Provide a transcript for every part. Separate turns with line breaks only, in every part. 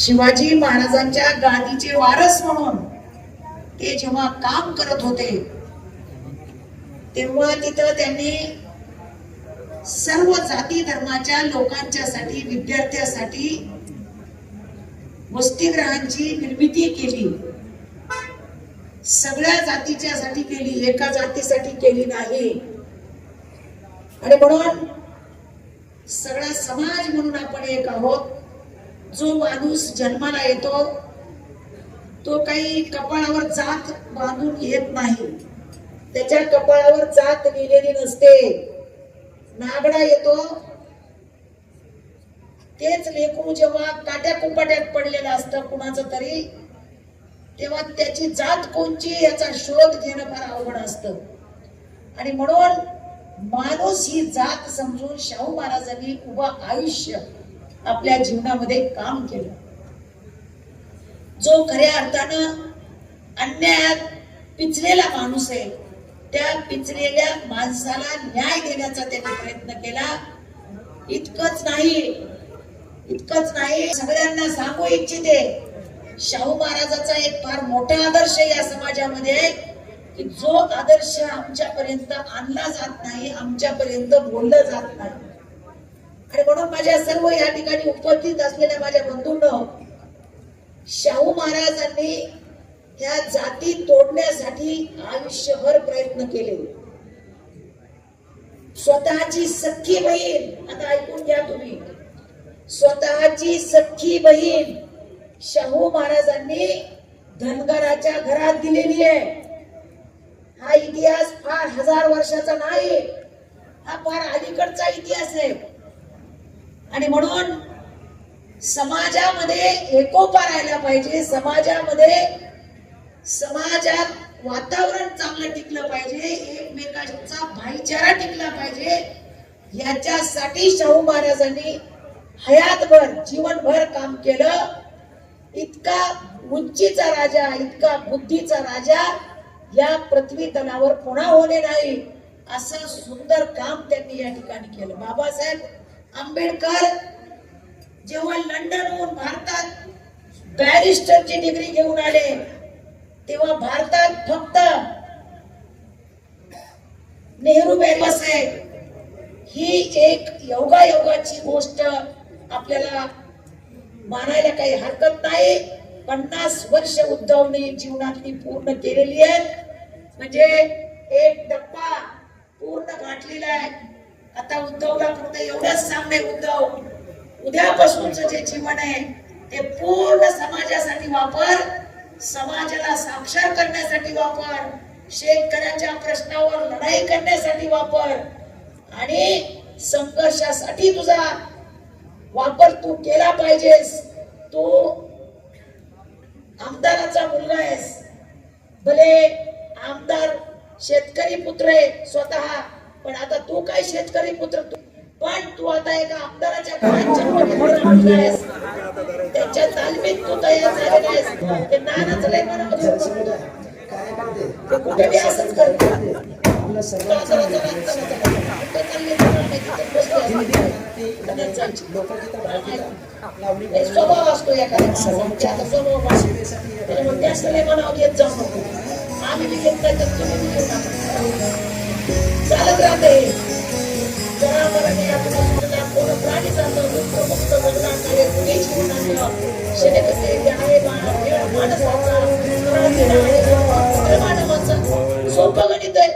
शिवाजी महाराजांच्या गादीचे वारस म्हणून ते जेव्हा काम करत होते तेव्हा तिथं त्यांनी सर्व जाती धर्माच्या लोकांच्यासाठी विद्यार्थ्यासाठी वसतिगृहांची निर्मिती केली. सगळ्या जातीच्या साठी केली एका जातीसाठी केली नाही. आणि म्हणून सगळा समाज म्हणून आपण एक आहोत. जो माणूस जन्माला येतो तो काही कपाळावर जात बांधून येत नाही. त्याच्या कपाळावर जात लिहिलेली नसते. नागडा येतो. तेच लेकरू जेव्हा काट्या कुपाट्यात पडलेलं असतं कुणाचं तरी तेव्हा त्याची जात कोणची याचा शोध घेणं फार अवघड असतं. आणि म्हणून माणूस ही जात समजून शाहू महाराजांनी उभं आयुष्य आपल्या जीवनामध्ये काम केलं. जो खऱ्या अर्थानं अन्यायात पिचलेला माणूस आहे त्या पिचलेल्या माणसाला न्याय देण्याचा त्यांनी प्रयत्न केला. इतकंच नाही इतकंच नाही सगळ्यांना सांगू इच्छिते. शाहू महाराजाचा एक फार मोठा आदर्श या समाजामध्ये आहे की जो आदर्श आमच्यापर्यंत आणला जात नाही आमच्यापर्यंत बोललं जात नाही. आणि म्हणून माझ्या सर्व या ठिकाणी उपस्थित असलेल्या माझ्या बंधूंनो शाहू महाराजांनी ह्या जाती तोडण्यासाठी आयुष्यभर प्रयत्न केले. स्वतःची सख्खी बहीण आता ऐकून घ्या तुम्ही. स्वतःची सख्खी बहीण शाहू महाराजांनी धनगराच्या घरात दिलेली आहे. हा इतिहास फार हजार वर्षाचा नाही हा फार अलीकडचा इतिहास आहे. आणि म्हणून समाजामध्ये एकोपा राहायला पाहिजे समाजामध्ये समाजात वातावरण चांगलं टिकलं पाहिजे एकमेकांचा भाईचारा टिकला पाहिजे याच्यासाठी शाहू महाराजांनी हयातभर जीवनभर काम केलं. इतका उंचीचा राजा इतका बुद्धीचा राजा या पृथ्वी तलावर पुन्हा होणे नाही असं सुंदर काम त्यांनी या ठिकाणी केलं. बाबासाहेब आंबेडकर जेव्हा लंडनहून भारतात बॅरिस्टरची डिग्री घेऊन आले तेव्हा भारतात फक्त नेहरू बॅरिस आहे ही एक योगायोगाची गोष्ट आपल्याला मानायला काही हरकत नाही. पन्नास वर्ष उद्धवने जीवनातली पूर्ण केलेली आहेत. म्हणजे एक डप्पा पूर्ण गाठलेला आहे. आता उद्धवला फक्त एवढंच सांगणे उद्धव. उद्यापासूनच जे जीवन आहे ते पूर्ण समाजासाठी वापर समाजाला साक्षर करण्यासाठी वापर शेतकऱ्यांच्या प्रश्नावर लढाई करण्यासाठी वापर आणि संघर्षासाठी तुझा वापर तू केला पाहिजेस. तू आमदाराचा मुलगा आहेस. भले आमदार शेतकरी पुत्र आहे स्वतः पण आता तू काय शेतकरी पुत्र तू पण तू आता एका आमदाराच्या त्याच्या तालमीत तू तयार आहेस. ते नानाचं लय कुठे असंच स्वभाव असतो. त्याचा स्वभाव असतो. त्याच्यामुळे त्याच लय मनावर घेत जाऊ नको. आम्ही बी घेत नाही तर तुम्ही बी घेऊ नका. चालत राहते. जरा मराठी आपण प्राणी मुक्त आहे माणसाचा मानवाचा. सोपं गणित आहे.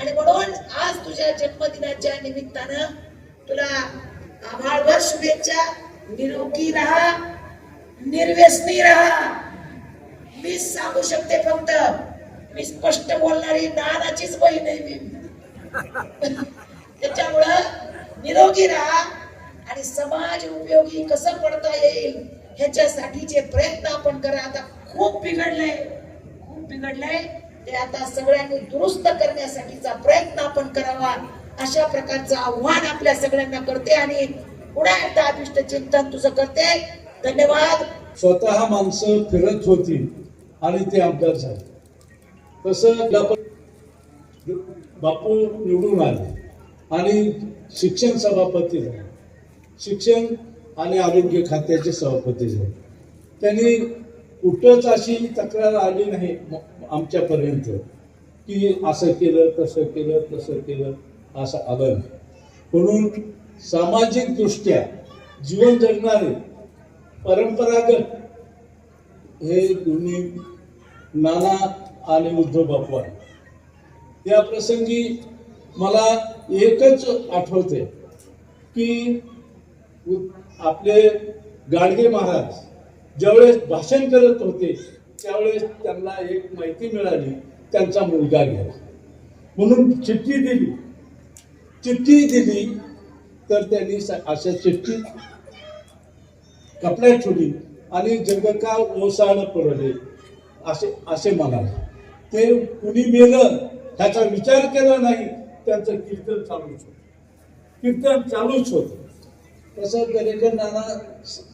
आणि म्हणून आज तुझ्या जन्मदिनाच्या निमित्तानं तुला आभाळभर शुभेच्छा. निरोगी राहा निर्व्यसनी राहा. मी सांगू शकते फक्त मी स्पष्ट बोलणारी नानाचीच बहीण आहे मी. त्याच्यामुळं निरोगी राहा आणि समाज उपयोगी कसं पडता येईल ह्याच्यासाठीचे प्रयत्न आपण करा आता खूप बिघडलंय. खूप बिघडलंय. ते आता सगळ्यांनी दुरुस्त करण्यासाठीचा प्रयत्न आपण करावा. अशा प्रकारचं आव्हान आपल्या सगळ्यांना करते आणि पुन्हा एकदा अभिष्ट चिंतन तुझं करते. धन्यवाद.
स्वतः माणसं फिरत होती आणि ते आमदार झाले. तसं आपण बापू निवडून आले. आणि शिक्षण सभापती झाले. शिक्षण आणि आरोग्य खात्याचे सभापती झाले. त्यांनी कुठंच अशी तक्रार आली नाही आमच्यापर्यंत की असं केलं तसं केलं तसं केलं असं आलं नाही. म्हणून सामाजिकदृष्ट्या जीवन जगणारे परंपरागत हे दोन्ही नाना आणि उद्धव बापू आहे या प्रसंगी मला एकच आठवते की आपले गाडगे महाराज ज्यावेळेस भाषण करत होते त्यावेळेस त्यांना एक माहिती मिळाली त्यांचा मुलगा गेला. म्हणून चिठ्ठी दिली. चिठ्ठी दिली तर त्यांनी स- अशा चिठ्ठी कपड्यात ठेवली आणि जग का ओसाड पडले असे असे म्हणाले. ते कुणी मेलं ह्याचा विचार केला नाही त्यांचं कीर्तन चालूच होतं. कीर्तन चालूच होतं. तसं दरेकर नाना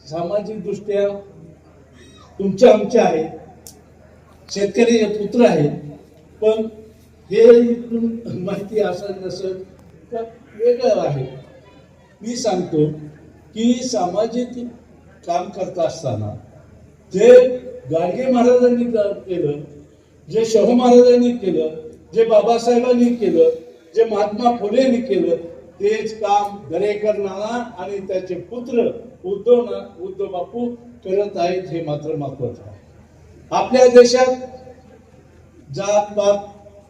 सामाजिक दृष्ट्या तुमच्या आमच्या आहे शेतकरी हे पुत्र आहेत. पण हे इथून माहिती असं नसं तर वेगळं आहे. मी सांगतो की सामाजिक काम करत असताना जे गाडगे महाराजांनी केलं जे शाहू महाराजांनी केलं जे बाबासाहेबांनी केलं जे महात्मा फुलेंनी केलं तेच काम दरेकर नाना आणि त्याचे पुत्र उद्धव ना उद्धव बापू करत आहेत हे मात्र महत्वाचं आहे. आपल्या देशात जात पात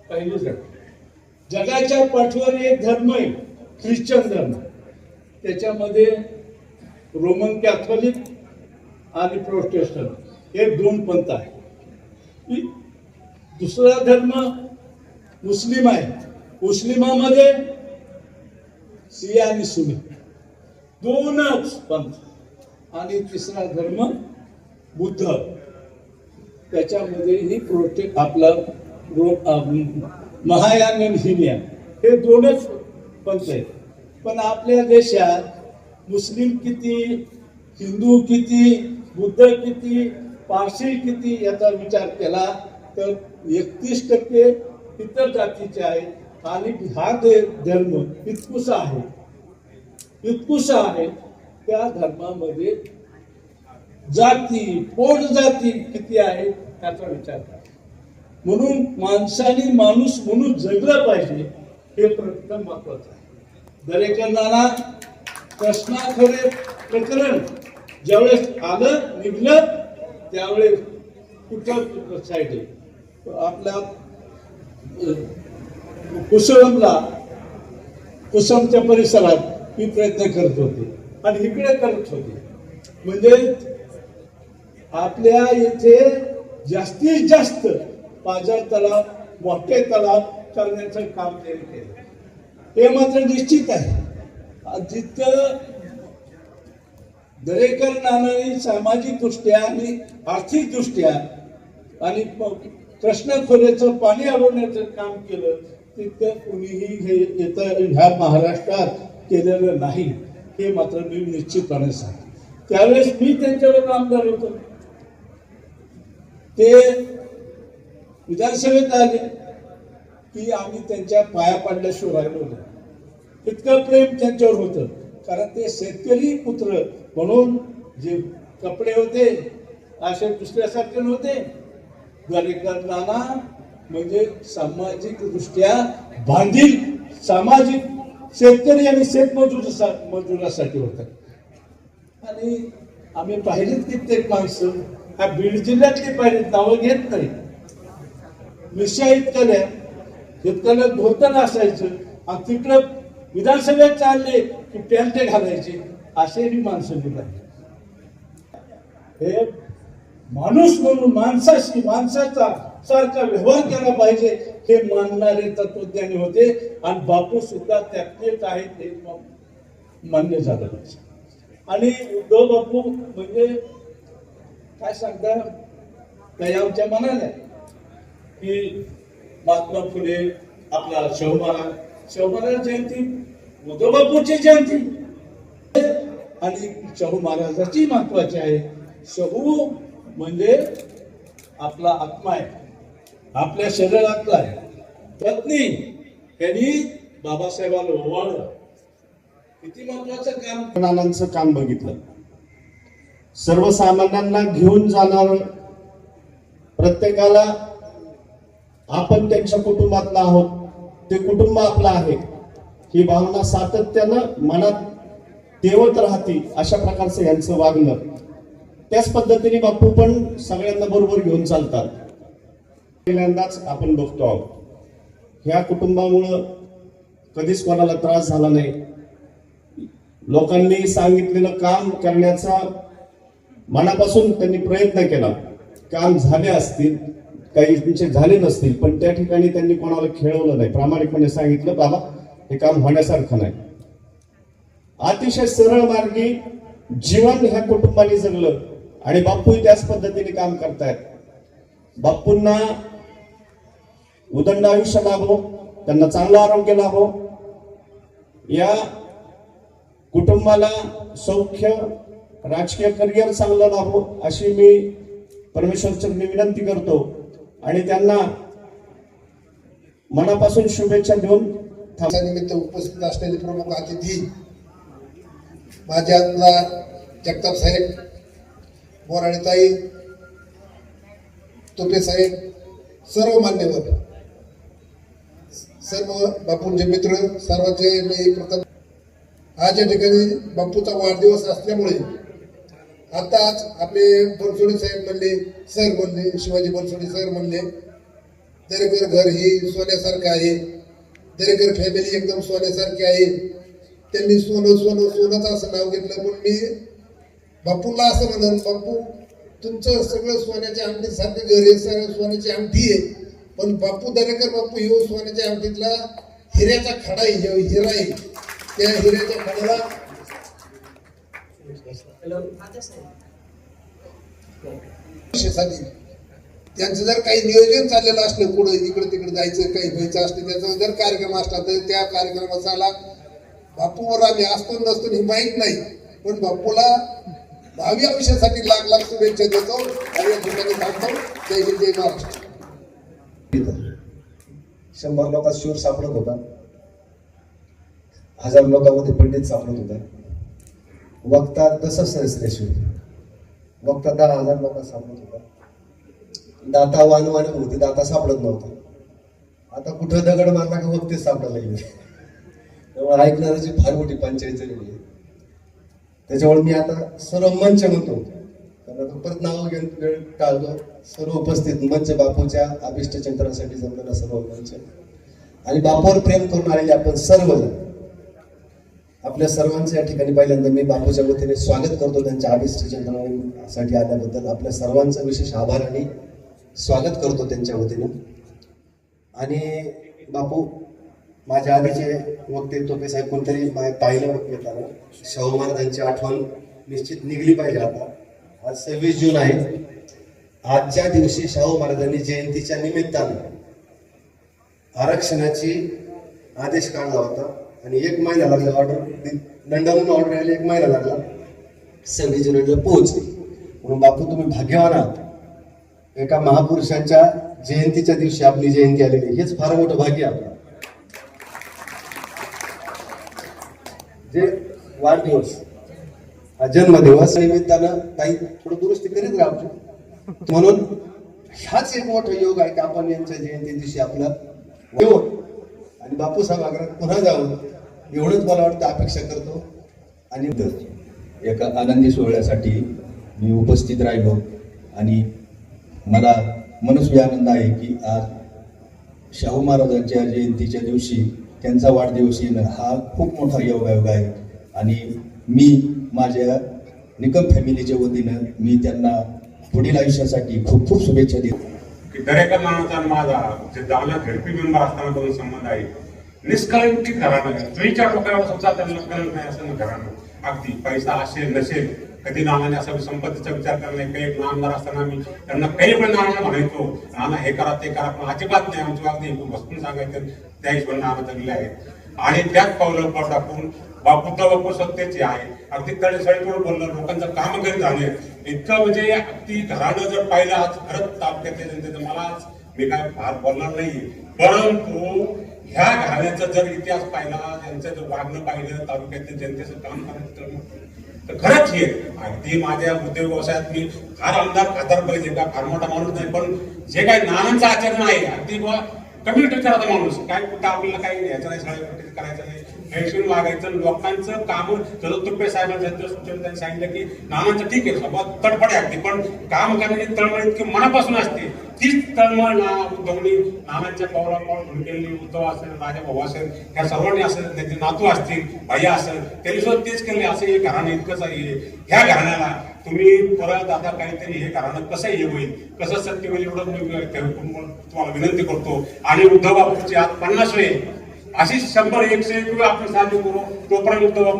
पहिली जात जगाच्या पाठीवर एक धर्म आहे ख्रिश्चन धर्म. त्याच्यामध्ये रोमन कॅथोलिक आणि प्रोटेस्टंट हे दोन पंथ आहे दुसरा धर्म मुस्लिम आहे. मुस्लिमामध्ये सिया आणि सुनी दोनच पंथ. आणि तिसरा धर्म बुद्ध. त्याच्यामध्ये ही प्रोटेक्ट आपला महायान आणि हिनयान हे दोनच पंथ आहेत. पण आपल्या देशात मुस्लिम किती हिंदू किती बुद्ध किती पारशी किती याचा विचार केला तर एकतीस टक्के इतर जातीचे आहेत. आणि हा दे- धर्म इतकुसा आहे. इतकुसा आहे. त्या धर्मामध्ये जाती पोट जाती किती आहे त्याचा विचार करा. म्हणून माणसाने माणूस म्हणून जगलं पाहिजे हे प्रथम महत्वाचं आहे. दरेकरांना प्रश्नाखरे प्रकरण ज्यावेळेस आलं निघलं त्यावेळेस कुठं साईड आहे आपल्या कुसळमला कुसमच्या परिसरात मी प्रयत्न करत होते आणि इकडे करत होते. म्हणजे आपल्या इथे जास्तीत जास्त पाजार तलाव मोठे तलाव करण्याचं काम त्यांनी केलं. हे मात्र निश्चित आहे. जिथं दरेकर नानांनी सामाजिक दृष्ट्या आणि आर्थिक दृष्ट्या आणि कृष्ण खोऱ्याचं पाणी अडवण्याचं काम केलं तिथं कुणीही हे येतं ह्या महाराष्ट्रात केलेलं नाही हे मात्र मी निश्चितपणे सांगतो त्यावेळेस मी त्यांच्यावर आमदार होतो. ते विधानसभेत आले की आम्ही त्यांच्या पाया पाडल्याशिवाय राहिलो नाही इतकं प्रेम त्यांच्यावर होतं कारण ते शेतकरी पुत्र म्हणून जे कपडे होते असे दुसऱ्यासारखे नव्हते दरेकर म्हणजे सामाजिक दृष्ट्या बांधील सामाजिक शेतकरी आणि शेतमजूर मजुरासाठी होतात आणि आम्ही पाहिलेत कित्येक माणसं ह्या बीड जिल्ह्यातली पाहिलेत नावं घेत नाही. मिशा इतकल्या इतकल्या धोतन असायचं आणि तिकडं विधानसभेत चालले की पॅन्ट घालायचे असे मी माणसं पाहिजे हे माणूस म्हणून माणसाशी माणसाचा सारखा व्यवहार केला पाहिजे हे मानणारे तत्वज्ञानी होते. आणि बापू सुद्धा त्यातलेच आहेत हे मान्य झालं पाहिजे आणि उद्धव बापू म्हणजे काय सांगता? काही आमच्या मनात आहे की महात्मा फुले आपला शिवमहाराज शिवमहाराज जयंती उद्धव बापूची जयंती. आणि शाहू महाराजाची महत्वाची आहे. शाहू म्हणजे आपला आत्मा आहे. आपल्या शरीरातला आहे. पत्नी त्यांनी बाबासाहेबांना ओवाळलं. किती महत्वाचं काम.
नानांचं काम बघितलं. सर्वसामान्यांना घेऊन जाणार प्रत्येकाला आपण त्यांच्या कुटुंबातला आहोत. ते कुटुंब आपलं आहे. ही भावना सातत्यानं मनात तेवत राहते अशा प्रकारचं यांचं वागणं. त्याच पद्धतीने बापू पण सगळ्यांना बरोबर घेऊन चालतात. पहिल्यांदाच आपण बघतो आहोत. ह्या कुटुंबामुळं कधीच कोणाला त्रास झाला नाही. लोकांनी सांगितलेलं काम करण्याचा मनापासून त्यांनी प्रयत्न केला. काम झाले असतील काही त्यांचे झाले नसतील पण त्या ठिकाणी त्यांनी कोणाला खेळवलं नाही. प्रामाणिकपणे सांगितलं बाबा हे काम होण्यासारखं नाही. अतिशय सरळ मार्गी जीवन ह्या कुटुंबाने जगलं. आणि बाप्पूही त्याच पद्धतीने काम करतायत. बापूंना उदंड आयुष्य लाभो त्यांना चांगलं आरोग्य लाभो. या कुटुंबाला सौख्य राजकीय करिअर चांगलं लाभो अशी मी परमेश्वरचरणी विनंती करतो. आणि त्यांना मनापासून शुभेच्छा देऊन
निमित्त उपस्थित असलेले प्रमुख अतिथी माझे आमदार जगताप साहेब बोराणेताई तोपे साहेब सर्व मान्यवर. सर्व बापूंचे मित्र सर्वांचे मी प्रथम आज या ठिकाणी बापूचा वाढदिवस असल्यामुळे आताच आपले बनसोडे साहेब म्हणले सर म्हणले शिवाजी बनसोडे सर म्हणले दरेकर घर ही सोन्यासारखं आहे. दरेकर फॅमिली एकदम सोन्यासारखी आहे. त्यांनी सोनं सोनं सोनंच असं नाव घेतलं म्हणून मी बापूला असं म्हणन बापू तुमचं सगळं सोन्याच्या अंगठीसारखं घर आहे सगळं सोन्याची आमटी आहे. पण बापू दरेकर बापू येऊ सोन्याच्या आमटीतला हिऱ्याचा खडा आहे हिरा आहे. त्या हिऱ्याच्या खड्याला त्यांचं जर काही नियोजन चाललेलं असलं पुढे इकडे तिकडे जायचं काही व्हायचं असलं त्याचा जर कार्यक्रम असला तर त्या कार्यक्रमाचा बापूवर आम्ही असतो नसतो हे माहीत नाही. पण बापूला भावी आयुष्यासाठी लाख लाख शुभेच्छा देतो आणि या ठिकाणी थांबतो. जय हिंद जय महाराष्ट्र.
शंभर लोकात शूर सापडत होता. हजार लोकांमध्ये पंडित सापडत होता. वक्ता तसंच श्रेष्ठ वक्ता दहा हजार लोक सापडत होता. दाता वानवान वान होते दाता सापडत नव्हता. आता कुठं दगड मारला का वक्ते सापडायला गेले त्यामुळे ऐकणाऱ्याची फार मोठी पंचायत झालेली आहे त्याच्यामुळे मी आता सर्व मंच म्हणतो. कारण आता परत नाव घेऊन वेळ टाळतो. सर्व उपस्थित मंच बापूच्या अभिष्ट चिंतनासाठी जमलेला सर्व मंच. आणि बापूवर प्रेम करून आलेले आपण सर्वजण. आपल्या सर्वांचं या ठिकाणी पहिल्यांदा मी बापूच्या वतीने स्वागत करतो त्यांच्या अभिष्ट चिंतनासाठी आल्याबद्दल. आपल्या सर्वांचं विशेष आभार आणि स्वागत करतो त्यांच्या वतीनं. आणि बापू माझ्या आधीचे वक्ते तोपे साहेब कोणतरी पाहिलं येताना शाहू महाराजांची आठवण निश्चित निघली पाहिजे आता. आज सव्वीस जून आहे. आजच्या दिवशी शाहू महाराजांनी जयंतीच्या निमित्तानं आरक्षणाची आदेश काढला होता आणि एक महिना लागला ऑर्डर लंडनहून ऑर्डर यायला एक महिना लागला. सव्वीस जुलैला म्हणजे पोहोचली. म्हणून बापू तुम्ही भाग्यवान आहात. एका महापुरुषांच्या जयंतीच्या दिवशी आपली जयंती आलेली हेच फार मोठं भाग्य आहे आपलं. जे वाढदिवस हा जन्मदिवस निमित्तानं काही थोडं दुरुस्ती करीत राहतो म्हणून ह्याच एक मोठा योग आहे की आपण यांच्या जयंती दिवशी आपला येऊ आणि बापू सभागृहात पुन्हा जावं एवढंच मला वाटतं अपेक्षा करतो आणि
एका आनंदी सोहळ्यासाठी मी उपस्थित राहिलो आणि मला मनस्वी आनंद आहे की आज शाहू महाराजांच्या जयंतीच्या दिवशी त्यांचा वाढदिवस येणं हा खूप मोठा योगायोग आहे. आणि मी माझ्या निकम फॅमिलीच्या वतीनं मी त्यांना पुढील आयुष्यासाठी खूप खूप शुभेच्छा देतो.
की दरेका माणूस आणि माझा जे दावला झडपी मेंबर असताना दोन संबंध आहे. निष्कळंकित घराणं जुईच्या डोक्यावर समजा त्यांना कळत नाही असं घराणं अगदी पैसा असेल नसेल कधी नानाने असा संपत्तीचा विचार करत नाही. काही एक असताना मी त्यांना काही पण नाना म्हणायचो. नाना हे करा ते करा पण अजिबात नाही. आमची बाबतीत बसून सांगायचं. त्या हिशोबाने नाना जगले आहेत. आणि त्याच पावलं पाव टाकून बापूचा बापू सत्तेचे आहे अगदी तळेसळीकडून बोलणं लोकांचं काम करीत जाणे. इतकं म्हणजे अगदी घरानं जर पाहिलं आज खरंच तालुक्यातल्या जनतेचं मला आज मी काय फार बोलणार नाही. परंतु ह्या घराण्याचा जर इतिहास पाहिला त्यांचं जर वागणं पाहिलं तालुक्यातल्या जनतेचं काम करायचं तर खरंच हे. अगदी माझ्या उद्योग व्यवसायात मी फार आमदार खासदार पाहिजे का फार मोठा माणूस नाही पण जे काही नानांचं आचरण आहे अगदी बुवा आता माणूस. काय कुठं आपल्याला काही घ्यायचं नाही सगळ्या करायचं नाही फॅशन वागायचं लोकांचं काम जसं तुपे साहेबांचं त्यांनी सांगितलं की नानांचं ठीक आहे स्वभाव तडफडे आहे अगदी पण काम करण्याची तळमळ इतकी मनापासून असते. तीच तळमळ ना दोन्ही नानांच्या पावला पाऊल भुलकेली उद्धव असेल माझ्या भाऊ असेल ह्या सर्वांनी असेल त्यांचे नातू असतील भैया असेल त्यांनी सुद्धा तेच केले असं हे घराणं इतकंच आहे. ह्या घराण्याला तुम्ही परत आता काहीतरी हे कारण कसं हे होईल? कसं सत्य होईल एवढं म्हणजे तुम्हाला विनंती करतो. आणि उद्धव बापूची आज पन्नास वेळ अशी शंभर एकशे एक वेळ आपण साध्य करू. तोपर्यंत उद्धव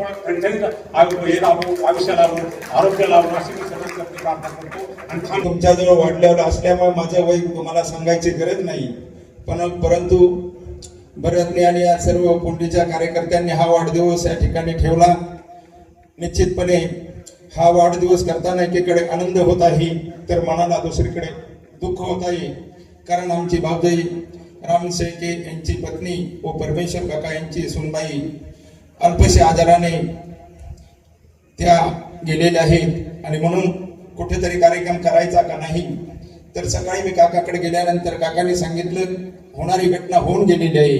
बापू हे लावू आयुष्य लावू आरोग्य लावू अशी मी सगळी प्रार्थना करतो. आणि
तुमच्याजवळ वाढल्यावर असल्यामुळे माझं वय तुम्हाला सांगायची गरज नाही. पण परंतु भरतने आणि या सर्व पुंडीच्या कार्यकर्त्यांनी हा वाढदिवस या ठिकाणी ठेवला. निश्चितपणे हा वाढदिवस करताना एकीकडे आनंद होत आहे तर मनाला दुसरीकडे दुःख होत आहे. कारण आमची बाबजाई राम शेळके यांची पत्नी व परमेश्वर काका यांची सुनबाई अल्पशा आजाराने त्या गेलेल्या आहेत. आणि म्हणून कुठेतरी कार्यक्रम करायचा का नाही? तर सकाळी मी काकाकडे गेल्यानंतर काकाने सांगितलं होणारी घटना होऊन गेलेली आहे.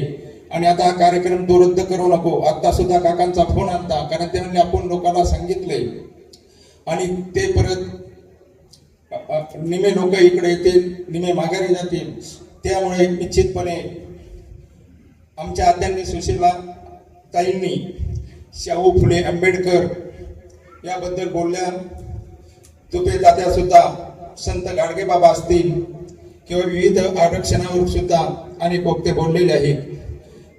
आणि आता हा कार्यक्रम तो रद्द करू नको. आता सुद्धा काकांचा फोन आणता कारण त्यांनी आपण लोकांना सांगितलंय आणि ते परत निमे लोक इकडे येतील निमे माघारी जातील. त्यामुळे निश्चितपणे आमच्या आद्यांनी सुशीला ताईंनी शाहू फुले आंबेडकर याबद्दल बोलल्या. तुपे दात्यासुद्धा संत गाडगेबाबा असतील किंवा विविध आरक्षणावर सुद्धा अनेक वक्ते बोललेले आहेत.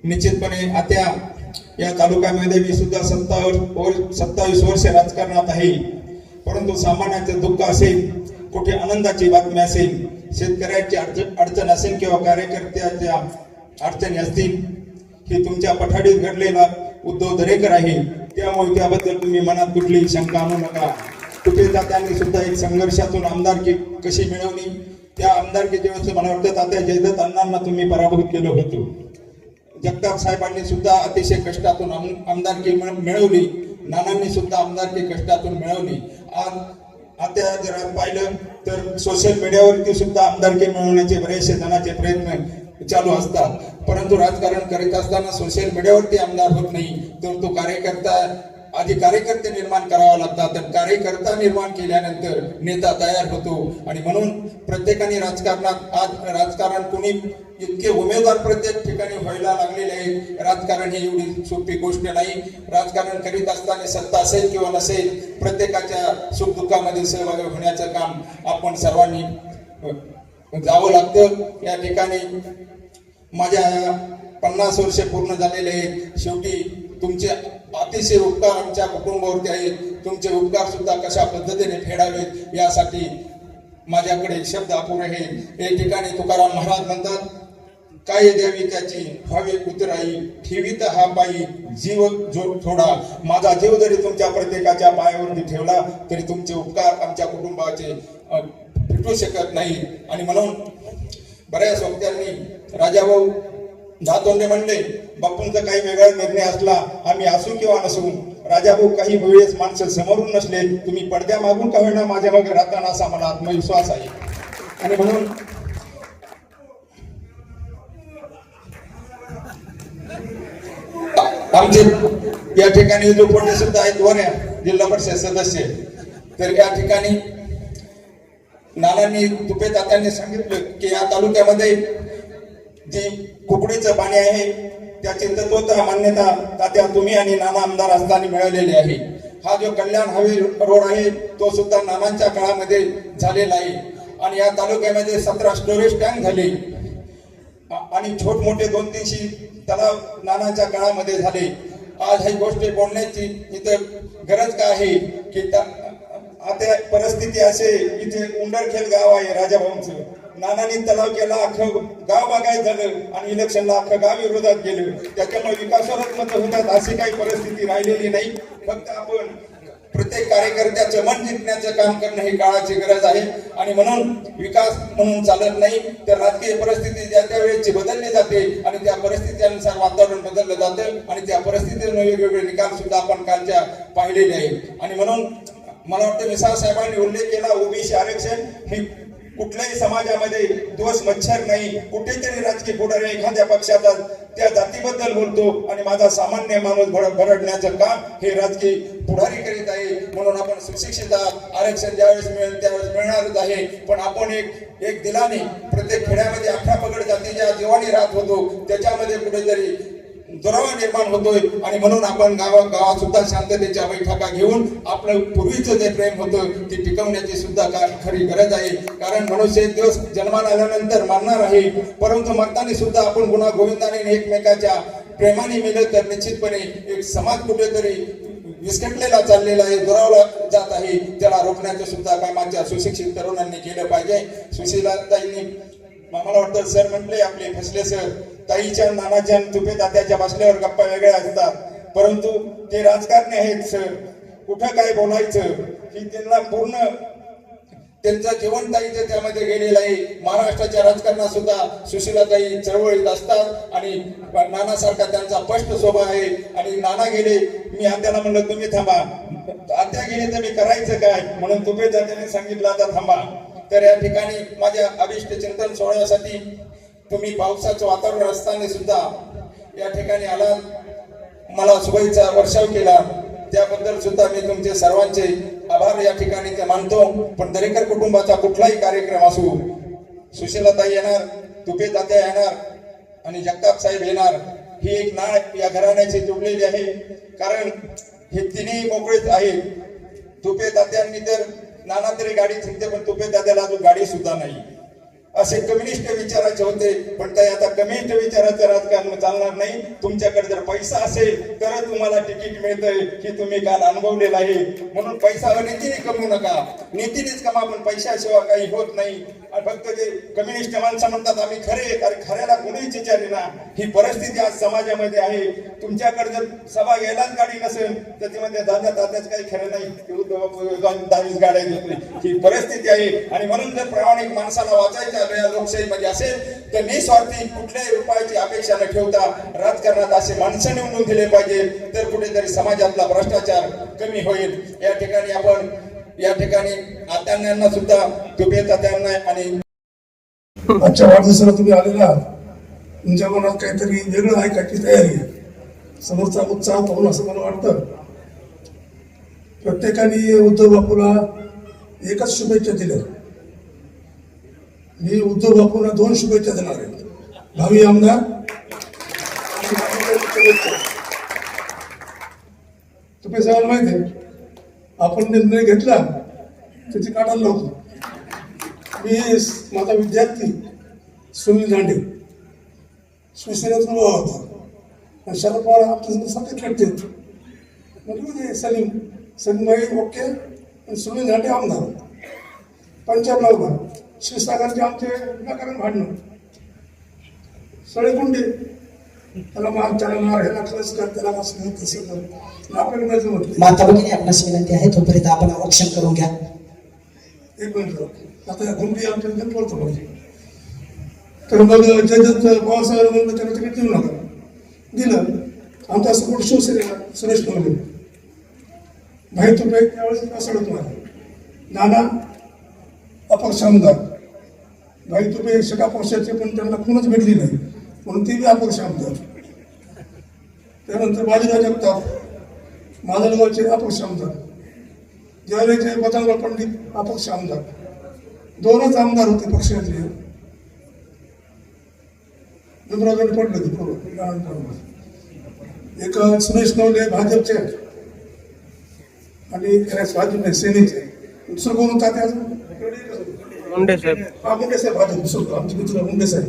निश्चितपणे आता या तालुक्यामध्ये मी सुद्धा सत्तावीस सत्तावीस वर्ष राजकारणात आहे. परंतु सामान्याचं दुःख असेल कुठे आनंदाची बातमी असेल शेतकऱ्याची अडचण अडचण असेल किंवा कार्यकर्त्याच्या अडचणी असतील हे तुमच्या पठाडीत घडलेला उद्धव दरेकर आहे. त्यामुळे त्याबद्दल तुम्ही मनात कुठलीही शंका आणू नका. कुठे त्यांनी सुद्धा एक संघर्षातून आमदारकी कशी मिळवली त्या आमदारकीच्या वेळेस मला वाटतं तात्या जयदत्त अण्णांना तुम्ही पराभूत केलं होतं. जगताप साहेबांनी सुद्धा अतिशय कष्टातून आम- आमदारकी मिळवली. नानांनी सुद्धा आमदारकी कष्टातून मिळवली. आज आता जर पाहिलं तर सोशल मीडियावरती सुद्धा आमदारकी मिळवण्याचे बरेचसे जणांचे प्रयत्न चालू असतात. परंतु राजकारण करीत असताना सोशल मीडियावरती आमदार होत नाही तर तो कार्यकर्ता आधी कार्यकर्ते निर्माण करावा लागतात तर कार्यकर्ता निर्माण केल्यानंतर नेता तयार होतो. आणि म्हणून प्रत्येकाने राजकारणात आज राजकारण कोणी इतके उमेदवार प्रत्येक ठिकाणी व्हायला लागलेले आहे राजकारण ही एवढी सोपी गोष्ट नाही. राजकारण करीत असताना सत्ता असेल किंवा नसेल प्रत्येकाच्या सुखदुःखामध्ये सहभागी होण्याचं काम आपण सर्वांनी जावं लागतं. या ठिकाणी माझ्या पन्नास वर्षे पूर्ण झालेले आहेत. शेवटी तुमचे अतिशय उपकार आमच्या कुटुंबावरती आहेत. तुमचे उपकार सुद्धा कशा पद्धतीने फेडावेत यासाठी माझ्याकडे शब्द अपुरे आहे या ठिकाणी तुकाराम महाराज म्हणतात काय द्यावी त्याची? व्हावे कुत्राई ठेवीत हा पायी जीव जो थोडा. माझा जीव जरी तुमच्या प्रत्येकाच्या पायावरती ठेवला तरी तुमचे उपकार आमच्या कुटुंबाचे फिटू शकत नाही. आणि म्हणून बऱ्याच वक्त्यांनी राजाभाऊ धातोंडे म्हणले बापूंचा काही वेगळा निर्णय असला आम्ही असू किंवा नसू राजाभाऊ काही वेळेस माणसं समोरून नसले तुम्ही पडद्या मागून का होईना माझ्या मागे राहताना असा मला आत्मविश्वास आहे. आणि म्हणून आमचे या ठिकाणी जो कोणी सुद्धा आहेत वऱ्या जिल्हा परिषद सदस्य तर या ठिकाणी नानांनी तुपे तात्यांनी सांगितलं की या तालुक्यामध्ये जी कुकडीचं पाणी आहे त्याची तत्वतः मान्यता तात्या तुम्ही आणि नाना आमदार असताना मिळवलेली आहे. हा जो कल्याण हवे रोड आहे तो सुद्धा नानांच्या काळामध्ये झालेला आहे. आणि या तालुक्यामध्ये सतरा स्टोरेज टँक झाले. आणि छोट मोठे दोन तीनशे तलाव नानांच्या काळामध्ये झाले. आज ही गोष्ट बोलण्याची इथं गरज काय आहे की आता परिस्थिती असे इथे उंडरखेल गाव आहे राजाभाऊंचं. नानांनी तलाव केला अख्खं गाव बागायत झालं आणि इलेक्शनला अख्खं गाव विरोधात गेलं. त्याच्यामुळे विकासात्मक होतात अशी काही परिस्थिती राहिलेली नाही. फक्त आपण प्रत्येक कार्यकर्त्याचं मन जिंकण्याचं काम करणं ही काळाची गरज आहे. आणि म्हणून विकास म्हणून चालत नाही तर राजकीय परिस्थिती ज्या त्या वेळेची बदलली जाते आणि त्या परिस्थितीनुसार वातावरण बदललं जातं आणि त्या परिस्थितीनं वेगवेगळे निकाल सुद्धा आपण कालच्या पाहिलेले आहे आणि म्हणून मला वाटतं मिसाळ साहेबांनी उल्लेख केला ओबीसी आरक्षण हे कुठल्याही समाजामध्ये दिवस मच्छर नाही कुठेतरी राजकीय पुढारी एखाद्या पक्षाचा त्या जातीबद्दल बोलतो आणि माझा सामान्य माणूस भर- भरडण्याचं काम हे राजकीय पुढारी करीत आहे. म्हणून आपण सुशिक्षित आहात. आरक्षण ज्यावेळेस मिळेल त्यावेळेस मिळणारच आहे. पण आपण एक एक दिलाने प्रत्येक खेड्यामध्ये अठरा पगड जातीच्या जीवानी राहत होतो. त्याच्यामध्ये कुठेतरी दुरावा निर्माण होतोय आणि म्हणून आपण गावा गावात सुद्धा शांततेच्या बैठका घेऊन आपलं पूर्वीचं जे प्रेम होतं ते टिकवण्याची सुद्धा का खरी गरज आहे. कारण मनुष्य एक दिवस जन्माला आल्यानंतर मरणार आहे. परंतु मरताना सुद्धा आपण गुन्हा गोविंदाने एकमेकाच्या प्रेमाने मिळत तर निश्चितपणे एक समाज कुठेतरी विस्कटलेला चाललेला आहे दुरावला जात आहे. त्याला रोखण्याचं सुद्धा काम आमच्या सुशिक्षित तरुणांनी केलं पाहिजे. सुशीलाताईंनी मला वाटतं सर म्हटले आपले फसले सर ताईच्या नानाच्या आणि तुपे तात्याच्या बसल्यावर गप्पा वेगळ्या असतात. परंतु ते राजकारणी आहेत सर. कुठं काय बोलायचं ही त्यांना पूर्ण त्यांचं जीवन ताईचं त्यामध्ये गेलेलं आहे. महाराष्ट्राच्या राजकारणात सुद्धा सुशीलाताई चळवळीत असतात आणि नानासारखा त्यांचा स्पष्ट स्वभाव आहे. आणि नाना गेले मी आत्याला म्हणलं तुम्ही थांबा. आत्या गेले तर मी करायचं काय? म्हणून तुपे जात्याने सांगितलं आता थांबा. तर या ठिकाणी माझ्या अभिष्ट चिंतन सोहळ्यासाठी तुम्ही पावसाचं वातावरण असताना सुद्धा या ठिकाणी आला मला शुभेच्छा वर्षाव केला. त्याबद्दल सुद्धा मी तुमचे सर्वांचे आभार या ठिकाणी ते मानतो. पण दरेकर कुटुंबाचा कुठलाही कार्यक्रम असू सुशीलाताई येणार तुपे तात्या येणार आणि जगताप साहेब येणार ही एक नाळ या घराण्याची जोडलेली आहे. कारण हे तिन्ही मोकळेच आहे तुपे तात्यांनी तर नाना तरी गाडी थांबते पण तुपे तात्याला अजून गाडी सुद्धा नाही. असे कम्युनिस्ट विचाराचे होते. पण ते आता कम्युनिस्ट विचाराचं राजकारण चालणार नाही. तुमच्याकडे जर पैसा असेल तर तुम्हाला तिकीट मिळतंय हे तुम्ही काल अनुभवलेलं आहे. म्हणून पैसा नीतीने कमवू नका. नीतीनेच कमा पण पैशाशिवाय काही होत नाही. फक्त ते कम्युनिस्ट माणसं म्हणतात आम्ही खरे अरे खऱ्याला कोणीच विचारले ना. ही परिस्थिती आज समाजामध्ये आहे. तुमच्याकडे जर सभा घ्यायलाच गाडी नसेल तर ती म्हणजे दादा दादाच काही खरं नाही. दहावीस गाड्या घेतली. ही परिस्थिती आहे. आणि म्हणून जर प्रामाणिक माणसाला वाचायचं या लोकशाहीमध्ये असेल तर निस्वार्थी कुठल्याही रुपयाची अपेक्षा न ठेवता राजकारणात असे माणसं निवडून दिले पाहिजे तर कुठेतरी समाजातला भ्रष्टाचार कमी होईल. या ठिकाणी आपण या ठिकाणी आत्यांना सुद्धा तुपे तात्यांना आणि
आजच्या वाढदिवसाला तुम्ही आलेला आहात. तुमच्या मनात काहीतरी वेगळं आहे का? की तयारी आहे? समोरचा उत्साह पाहून असं मला वाटतं. प्रत्येकाने उद्धव बापूला एकच शुभेच्छा दिल्या. मी उद्धव बापूंना दोन शुभेच्छा देणार आहे. भावी आमदार. तुम्ही सगळ्यांना माहिती आहे आपण निर्णय घेतला त्याची काढायला लावतो. मी माझा विद्यार्थी सुनील दांडे शिवसेनेतून उभा होता. आणि शरद पवार आमच्या सतत खेळते म्हणजे सलीम सलीम भाई ओके आणि सुनील दांडे आमदार. पंजाब उभा क्षीरसागरचे आमचे विनाकारण भांडणं. सळे गुंडे त्याला मार त्याला मार ह्याला खरंच कर त्याला असं कर तसं कर. आपल्याला नाही नाही.
माता भगिनी आपणास विनंती आहे तोपर्यंत आपण आरक्षण करून घ्या.
एक मिनिट आता घुमडी आमच्या इथे बोलतो पाहिजे तर मग जजत पवारसाहेब म्हणलं त्याला तिकीट देऊ नका. दिलं. आमचा सपोर्ट शिवसेनेला सुरेश कवले भाई तुपे त्यावेळेस असं तुम्हाला. नाना अपक्ष आमदार. नाही तुम्ही सगळ्या पक्षाचे पण त्यांना कोणच भेटली नाही. म्हणून ते बी अपक्ष आमदार त्यानंतर बाजीराव जगताप. माधलगावचे अपक्ष आमदार ज्यावेळेचे बदामराव पंडित अपक्ष आमदार दोनच आमदार होते पक्षाचे. भीमरावकडे पडले होते पूर्व एक सुरेश नवले भाजपचे. आणि भाजप नाही सेनेचे. दुसरं कोण होता ते अजून मुंडे साहेब हा मुंडे साहेब भाजप दुसरं होतं. आमचे मित्र मुंडे साहेब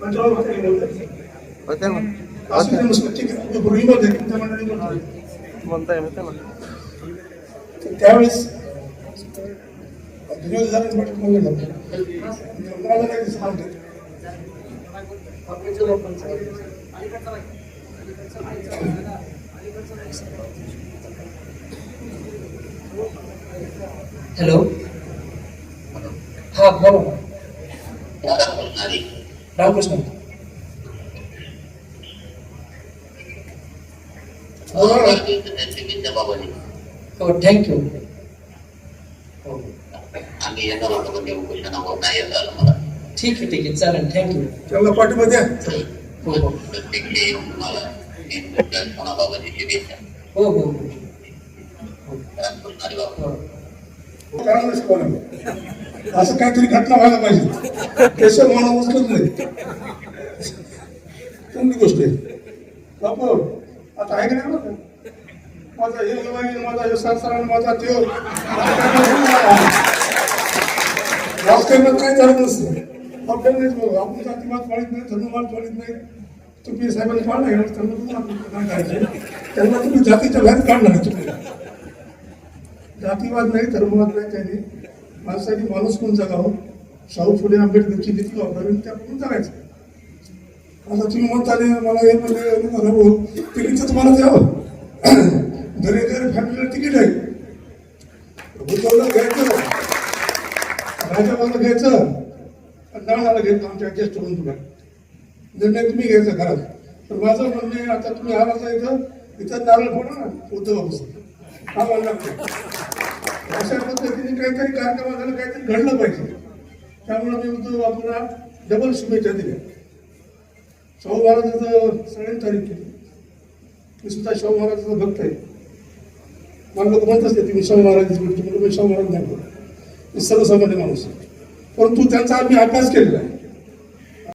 पंचावन्न होते की मुंडे? असू दे नसलं, ठीक आहे तुम्ही पूर्वी मध्ये तुमच्या मंडळीमध्ये. तर त्यावेळेस विनोद झाले म्हटलं म्हणलं नव्हतं. मला नाही दिसलं आमच्या. आपल्या लोकांचं.
हॅलो हा बोला रामकृष्ण हो थँक्यू हो ठीक आहे ठीक आहे चालेल थँक्यू
त्यांना पाठिंबा द्या
हो हो हो हो. हो. हो
असं काहीतरी घटना व्हायला पाहिजे. केशव मला उचलत नाही. चांगली गोष्ट आहे? बापू आता आहे का नाही माझा हे लवाईन माझा हे सासरा आणि माझा त्यो. राजकारणात काय चालत नसतं. आपल्याला नाही बघ, आपण जातीवाद पाळत नाही धर्मवाद पाळत नाही. तुम्ही साहेबांनी पाळला त्यांना त्यांना तुम्ही जातीच्या बाहेर काढणार तुम्ही जातीवाद नाही धर्मवाद नाही त्याने. माणसाने माणूस कोण जगावं? शाहू फुले आंबेडकरची नीती वापरावी त्या कोण जगायचं? आता तुम्ही म्हणताले मला हे म्हणजे राहू हो, तिकीट तर तुम्हाला द्यावं. घरी घरी फॅमिलीला तिकीट आहे. भूतवलं घ्यायचं. राजाबाला घ्यायचं. आणि नाणाला घ्यायचं आमच्या ॲडजस्ट करून तुला निर्णय तुम्ही घ्यायचा घरात. तर माझं म्हणणे आहे आता तुम्ही आला इथं इथं नारळ फोडा ना उद्धव बाबू हा म्हणणार अशा पद्धतीने काहीतरी कार्यक्रमाला काहीतरी घडलं पाहिजे. त्यामुळे मी उद्धव बापूला डबल शुभेच्छा दिल्या. शाहू महाराजाचं सगळ्यांनी तारीख केली. मी सुद्धा शाहू महाराजांचा भक्त आहे. मला लोक म्हणतच नाही तुम्ही शाहू महाराजांची भेटतो म्हणून मी शाहू महाराज नाही. बोलतो मी सर्वसामान्य माणूस आहे. परंतु त्यांचा आम्ही अभ्यास केलेला आहे.